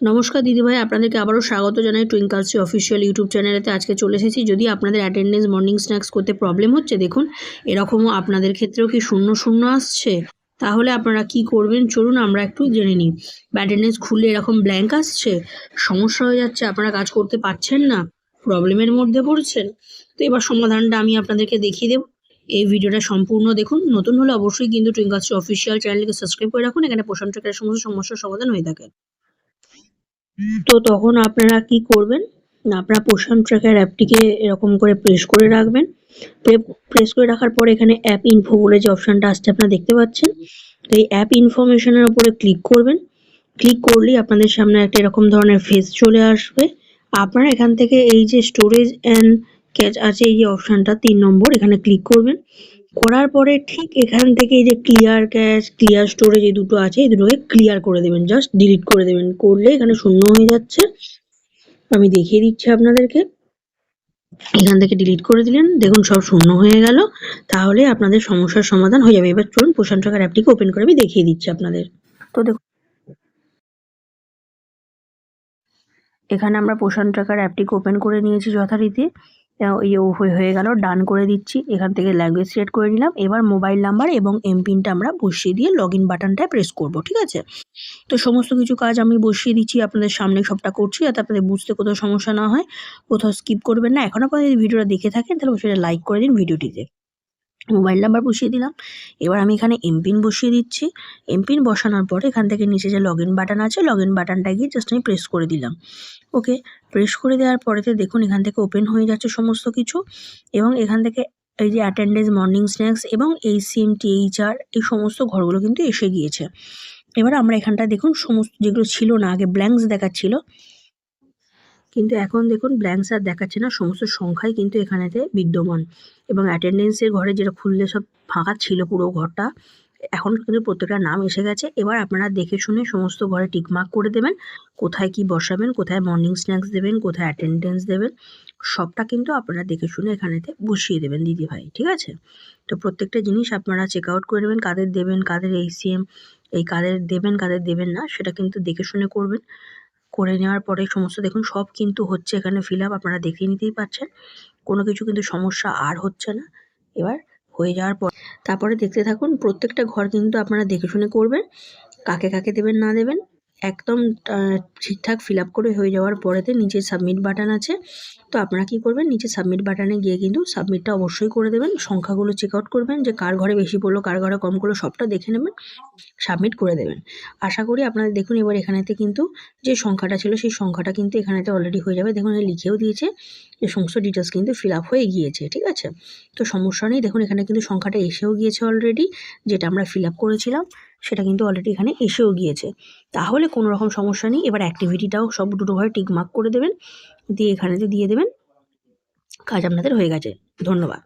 নমস্কার দিদিভাই, আপনাদেরকে আবারও স্বাগত জানাই টুইঙ্কালসি অফিসিয়াল ইউটিউব চ্যানেলেতে আজকে চলে এসেছি। যদি আপনাদের অ্যাটেন্ডেন্স মর্নিং স্ন্যাক্স করতে প্রবলেম হচ্ছে, দেখুন, এরকমও আপনাদের ক্ষেত্রেও কি শূন্য শূন্য আসছে? তাহলে আপনারা কি করবেন? চলুন, আমরা একটু জেনে নিই। অ্যাটেন্ডেন্স খুললে এরকম ব্ল্যাঙ্ক আসছে? সমস্যা হয়ে যাচ্ছে, আপনারা কাজ করতে পারছেন না প্রবলেমের মধ্যে পড়ছেন। তো এবার সমাধানটা আমি আপনাদেরকে দেখিয়ে দেবো। এই ভিডিওটা সম্পূর্ণ দেখুন। নতুন হলে অবশ্যই কিন্তু টুইঙ্কালসি অফিসিয়াল চ্যানেলকে সাবস্ক্রাইব করে রাখুন। এখানে ট্রেকের সমস্ত সমস্যার সমাধান হয়ে থাকে। তো তখন আপনারা কি করবেন? আপনারা পোষণ ট্র্যাকার অ্যাপটিকে এরকম করে প্রেস করে রাখবেন। প্রেস করে রাখার পর এখানে অ্যাপ ইনফো বলে যে অপশানটা আসছে, আপনারা দেখতে পাচ্ছেন? তো এই অ্যাপ ইনফরমেশনের উপরে ক্লিক করবেন। ক্লিক করলেই আপনাদের সামনে একটা এরকম ধরনের ফেস চলে আসবে। আপনারা এখান থেকে এই যে স্টোরেজ অ্যান্ড ক্যাচ আছে, এই যে অপশানটা তিন নম্বর, এখানে ক্লিক করবেন। করার পরে ঠিক এখান থেকে এই যে ক্লিয়ার ক্যাশ ক্লিয়ার স্টোরেজ এই দুটো আছে, এই দুটোকে ক্লিয়ার করে দেবেন জাস্ট ডিলিট করে দেবেন। করলে এখানে শূন্য হয়ে যাচ্ছে। আমি দেখিয়ে দিচ্ছি আপনাদেরকে। এখান থেকে ডিলিট করে দিলেন। দেখুন, সব শূন্য হয়ে গেল। তাহলে আপনাদের সমস্যার সমাধান হয়ে যাবে। এবার চলুন পোষণ ট্রাকার অ্যাপটিকে ওপেন করে আমি দেখিয়ে দিচ্ছি আপনাদের। তো দেখুন, এখানে আমরা পোষণ ট্রাকার অ্যাপটিকে ওপেন করে নিয়েছি যথারীতি। ইয়ে হয়ে গেল ডান করে দিচ্ছি। এখান থেকে ল্যাঙ্গুয়েজ সিলেক্ট করে নিলাম। এবার মোবাইল নাম্বার এবং এমপিনটা আমরা বসিয়ে দিয়ে লগ ইন বাটনটায় প্রেস করব, ঠিক আছে? তো সমস্ত কিছু কাজ আমি বসিয়ে দিচ্ছি, আপনাদের সামনে সবটা করছি, যাতে আপনাদের বুঝতে কোথাও সমস্যা না হয়, কোথাও স্কিপ করবেন না। এখন আপনারা যদি ভিডিওটা দেখে থাকেন, তাহলে সেটা লাইক করে দিন ভিডিওটিতে। মোবাইল নাম্বার বসিয়ে দিলাম। এবার আমি এখানে এমপিন বসিয়ে দিচ্ছি। এমপিন বসানোর পরে এখান থেকে নিচে যে লগ ইন বাটন আছে লগ ইন বাটনটা গিয়ে জাস্ট আমি প্রেস করে দিলাম। ওকে প্রেস করে দেওয়ার পরেতে দেখুন এখান থেকে ওপেন হয়ে যাচ্ছে সমস্ত কিছু এবং এখান থেকে এই যে অ্যাটেন্ডেন্স মর্নিং স্ন্যাক্স এবং এই সিএম টিএইচআর এই সমস্ত ঘরগুলো কিন্তু এসে গিয়েছে। এবার আমরা এখানটায় দেখুন সমস্ত যেগুলো ছিল না, আগে ব্ল্যাঙ্কস দেখাচ্ছিল। কিন্তু এখন দেখুন ব্ল্যাঙ্কস আর দেখাচ্ছে না, সমস্ত সংখ্যাই কিন্তু এখানেতে বিদ্যমান। এবং অ্যাটেন্ডেন্সের ঘরে যেটা খুললে সব ফাঁকা ছিল পুরো ঘরটা, এখন কিন্তু প্রত্যেকটা নাম এসে গেছে। এবার আপনারা দেখে শুনে সমস্ত ঘরে টিকমার্ক করে দেবেন, কোথায় কি বসাবেন, কোথায় মর্নিং স্ন্যাক্স দেবেন, কোথায় অ্যাটেন্ডেন্স দেবেন, সবটা কিন্তু আপনারা দেখে শুনে এখানেতে বসিয়ে দেবেন দিদি ভাই ঠিক আছে? তো প্রত্যেকটা জিনিস আপনারা চেক আউট করে নেবেন, কাদের দেবেন, কাদের এইসিএম এই কাদের দেবেন কাদের দেবেন না, সেটা কিন্তু দেখে শুনে করবেন। করে নেওয়ার পরে সমস্ত দেখুন, সব কিন্তু হচ্ছে এখানে ফিল আপ আপনারা দেখিয়ে নিতেই পারছেন। কোনো কিছু কিন্তু সমস্যা আর হচ্ছে না। এবার হয়ে যাওয়ার পর, তারপরে দেখতে থাকুন, প্রত্যেকটা ঘর কিন্তু আপনারা দেখে শুনে করবেন। কাকে কাকে দেবেন, না দেবেন। একদম ঠিকঠাক ফিল আপ করে হয়ে যাওয়ার পরেতে নিচে সাবমিট বাটন আছে। তো আপনারা কি করবেন, নিচে সাবমিট বাটনে গিয়ে কিন্তু সাবমিটটা অবশ্যই করে দেবেন, সংখ্যাগুলো চেক আউট করবেন যে কার ঘরে বেশি পড়ল, কার ঘরে কম করল, সবটা দেখে নেবেন, সাবমিট করে দেবেন। আশা করি আপনারা দেখুন এবার এখানেতে কিন্তু যে সংখ্যাটা ছিল, সেই সংখ্যাটা কিন্তু এখানেতে অলরেডি হয়ে যাবে। দেখুন লিখেও দিয়েছে যে সমস্ত ডিটেলস কিন্তু ফিল আপ হয়ে গিয়েছে, ঠিক আছে? তো সমস্যা নেই, দেখুন এখানে কিন্তু সংখ্যাটা এসেও গিয়েছে অলরেডি যেটা আমরা ফিল আপ করেছিলাম। সেটা কিন্তু অলরেডি এখানে এসেও গিয়েছে। তাহলে কোনো রকম সমস্যা নেই, এবার অ্যাক্টিভিটিটাও সব দুটো ঘরে টিকমার্ক করে দেবেন, দিয়ে এখানেতে দিয়ে দেবেন। কাজ আপনাদের হয়ে গেছে। ধন্যবাদ।